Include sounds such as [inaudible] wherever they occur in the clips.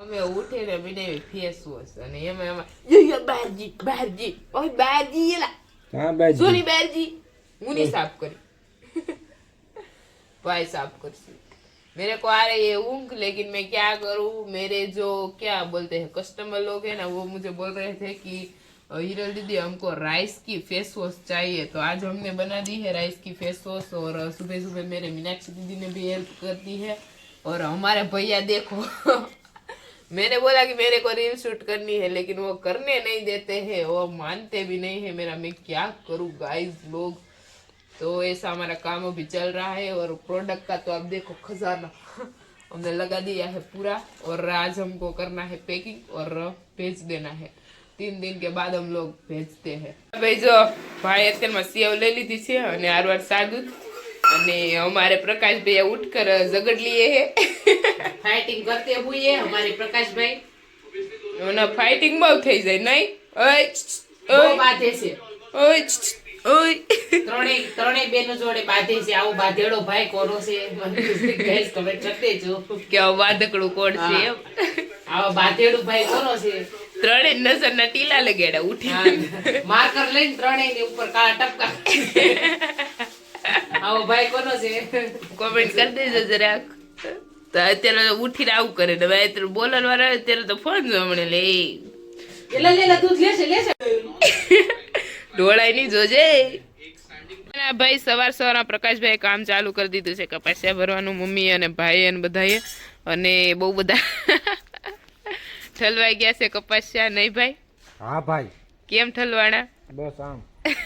અમે ઉઠીને બનાવી ફેસ વોશ અને એમાં એમાં યો યો બારજી બારજી ઓય બારજી એલા हाँ बाजी સોની बारजी मुनी साफ करी भाई साफ करती मेरे को आ रही है ऊँग लेकिन मैं क्या करूँ मेरे जो क्या बोलते हैं कस्टमर लोग हैं ना वो मुझे बोल रहे थे कि "अ, हिरल दीदी हमको राइस की फेस वॉश चाहिए तो आज हमने बना दी है राइस की फेस वॉश और अ, सुबह सुबह मेरे मीनाक्षी दीदी ने भी हेल्प कर दी है और हमारे भैया देखो मैंने बोला कि मेरे को रील शूट करनी है लेकिन वो करने नहीं देते हैं वो मानते भी नहीं है मेरा मैं क्या करूँ गाइस लोग तो ऐसा हमारा काम अभी चल रहा है और प्रोडक्ट का तो आप देखो खजाना [laughs] हमने लगा दिया है पूरा और आज हमको करना है पैकिंग और भेज देना है तीन दिन के बाद हम लोग भेजते हैं ભાઈ જો ભાઈ અત્યારમાં સેવ લઈ લીધી છે અને આરવાર સાદું અને અમારે પ્રકાશભાઈ ઉઠકર જગડ લીએ હે. ફાઇટિંગ કરતે હુઈએ અમારે પ્રકાશભાઈ. ઓના ફાઇટિંગ બહુ થઈ જાય નહીં? ઓય ઓય. બાધે છે. ઓય ઓય. ત્રણેય ત્રણે બેનો જોડે બાધે છે આવો બાધેડો ભાઈ કોનો છે. ગેસ કમેન્ટ કરી જો કે આ વાદકડું કોણ છે એમ. આવો બાધેડો ભાઈ કોનો છે. ત્રણેય નસરના ટીલા લગાડ્યા ઉઠી માર્કર લઈને ત્રણેયની ઉપર કાળા ટપકા. આવો ભાઈ કોનો છે? કોમેન્ટ કરી દેજો જરાક. તો અત્યારે ઉઠીને આવું કરે ને ભાઈ અત્યારે બોલન વાળા અત્યારે તો ફોન જમણે લે. એટલે લેલા તું લેશે લેશે. ઢોળાઈ નહીં જોજે. ભાઈ સવાર સવારના પ્રકાશભાઈ કામ ચાલુ કરી દીધું છે. કપાસિયા ભરવાનું મમ્મી અને ભાઈ અને બધાએ. અને બહુ બધા [laughs] ઠલવાઈ ગયા છે કપાસિયા. નહીં ભાઈ? હા ભાઈ. કેમ ઠલવાણા? બસ આમ.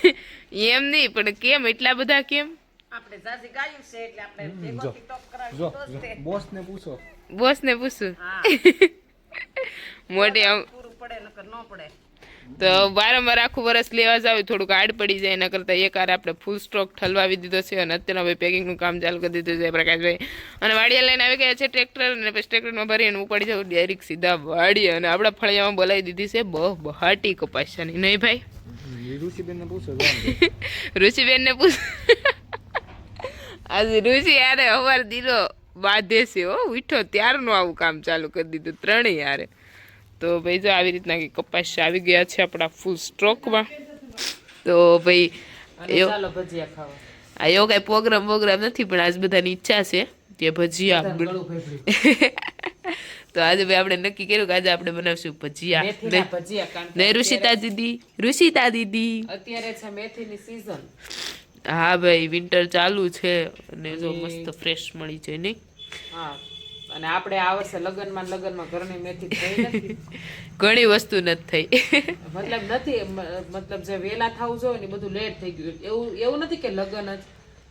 [laughs] એમ નહીં પણ કેમ? એટલા બધા કેમ? આપણે જાજી ગાયું છે એટલે આપણે ભેગો ટીટોપ કરાવી તો બોસ ને પૂછો. બોસ ને પૂછું [laughs] મોઢે આમ પૂરું પડે નકર ન પડે. તો વારંવાર આખું વરસ લેવા જાવ થોડુંક આડ પડી જાય એના કરતાં એક આર આપણે ફૂલ સ્ટ્રોક ઠલવાવી દીધો છે અને અત્યારે ભાઈ પેકિંગનું કામ ચાલુ કરી દીધું છે પ્રકાશભાઈ. અને વાડીએ લઈને આવી ગયા છે ટ્રેક્ટર અને પછી ટ્રેક્ટરમાં ભરીને ઉપાડી જાવ ડાયરેક્ટ સીધા વાડીએ અને આપણા ફળિયામાં બોલાવી દીધી છે બહુ બહાટી કપાસની. નહીં ભાઈ? ઋષિબેનને પૂછો [laughs] ઋષિબેનને પૂછો આજે ઋષિ યારે અવાર દીરો બાંધે છે હો ઉઠો ત્યારનું આવું કામ ચાલુ કરી દીધું ત્રણેય યારે તો ભાઈ જો આવી રીતના કે કપાસ આવી ગયા છે આપણા ફૂલ સ્ટ્રોકમાં તો ભાઈ આ એવો કાંઈ પ્રોગ્રામ પ્રોગ્રામ નથી પણ આજ બધાની ઈચ્છા છે કે ભજીયા [laughs] તો આજે ભાઈ આપણે નક્કી કર્યું કે આજે આપણે બનાવશું ભજીયા. ને ઋષિતા દીદી ઋષિતા દીદી. અત્યારે છે મેથીની season. હા ભાઈ વિન્ટર ચાલુ છે અને જો મસ્ત ફ્રેશ મળી જાય નહીં હા અને આપણે આ વર્ષે લગ્નમાં લગ્નમાં ઘરની મેથી થઈ [laughs] ઘણી વસ્તુ નથી થઈ. [laughs] મતલબ નથી મતલબ જે વેલા થવું જોઈએ ને બધું લેટ થઈ ગયું. એવું એવું નથી કે લગ્ન જ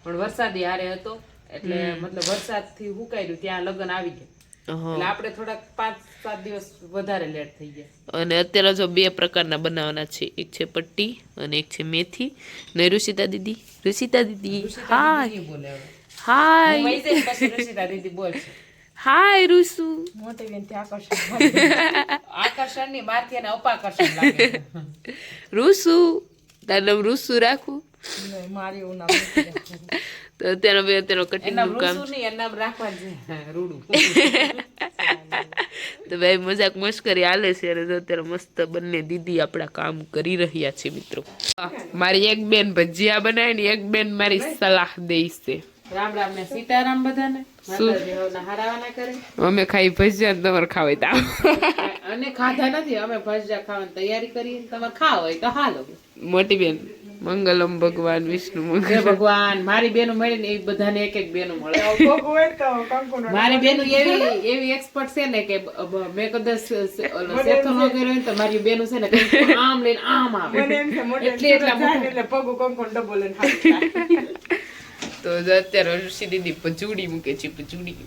પણ વરસાદી હારે હતો. એટલે મતલબ વરસાદથી હુકાઈ ત્યાં લગ્ન આવી ગયા. એટલે આપણે થોડાક પાંચ સાત દિવસ વધારે લેટ થઈ ગયા. અને અત્યારે જો બે પ્રકારના બનાવવાના છે. એક છે પટ્ટી અને એક છે મેથી. ને ઋષિતા દીદી. રુષિતા દીદી. હાય. બોલે હાય. રસીદા દીદી બોલ હાય રુસુ મોટી બેન આકર્ષણ [laughs] આકર્ષણની મારથી એને અપાકર્ષણ લાગે ઋષુ. તારું નામ ઋષુ રાખું. મારી એવું નામ [laughs] તો અત્યારે ભાઈ અત્યારે એના કટિંગનું કામ. એના રાખવા છે રૂડું. [laughs] તો ભાઈ મજાક મસ્કરી હાલે છે અને અત્યારે મસ્ત બંને દીદી આપણા કામ કરી રહ્યા છે મિત્રો. મારી એક બેન ભજીયા બનાવે ને એક બેન મારી સલાહ દઈશ છે. રામ રામ ને સીતારામ બધાને. અમે ખાઈ ભજીયા ને તમારે ખાવાય તા અને ખાધા નથી અમે ભજીયા ખાવાની તૈયારી કરી તમારે ખાવ હોય તો હાલો. મોટી બેન. મંગલમ ભગવાન વિષ્ણુ મંગલ ભગવાન મારી બેનો મળે ને એ બધાને એક એક બેનો મળે. મારી બેનો એવી એવી એક્સપર્ટ છે ને કે મેં કદાચ સેથો ન કર્યો તો મારી બેનો છે ને આમ લઈને આમ આવે. એટલે એટલા મોટા. તો અત્યારે ઋષિ દીદી પચુડી મૂકે છે પચુડી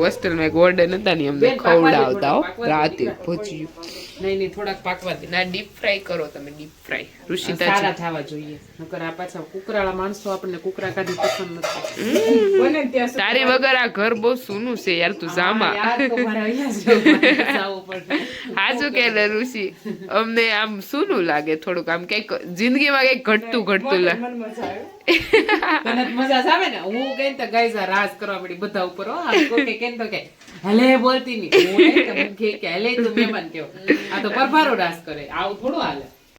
હોસ્ટેલમાં એક વોર્ડન હતા ને અમને ખવડાવતા હો રાતે દે. નહીં નહીં થોડાક પાકવા દે ના ડીપ ફ્રાય કરો તમે ડીપ ફ્રાય ઋષિ સારા થવા જોઈએ. નકર આ પાછા કુકરાળા માણસો આપણને કુકરા કાઢી પસંદ નથી. તારી વગર આ ઘર બહુ સૂનું છે યાર તું જામા. કે ઋષિ અમને આમ સુનું લાગે થોડુંક આમ કંઈક જિંદગીમાં કંઈક ઘટતું ઘટતું લાગે. મજા [laughs] આવે. ને. હું કઈ તો ગાઈઝ રાજ કરવા પડી બધા ઉપર હો. કે તો કે હલે બોલતી નહીં. હું કે હલે તું મહેમાન કયો આ તો પરભારો રાસ કરે. આવું થોડું હાલે.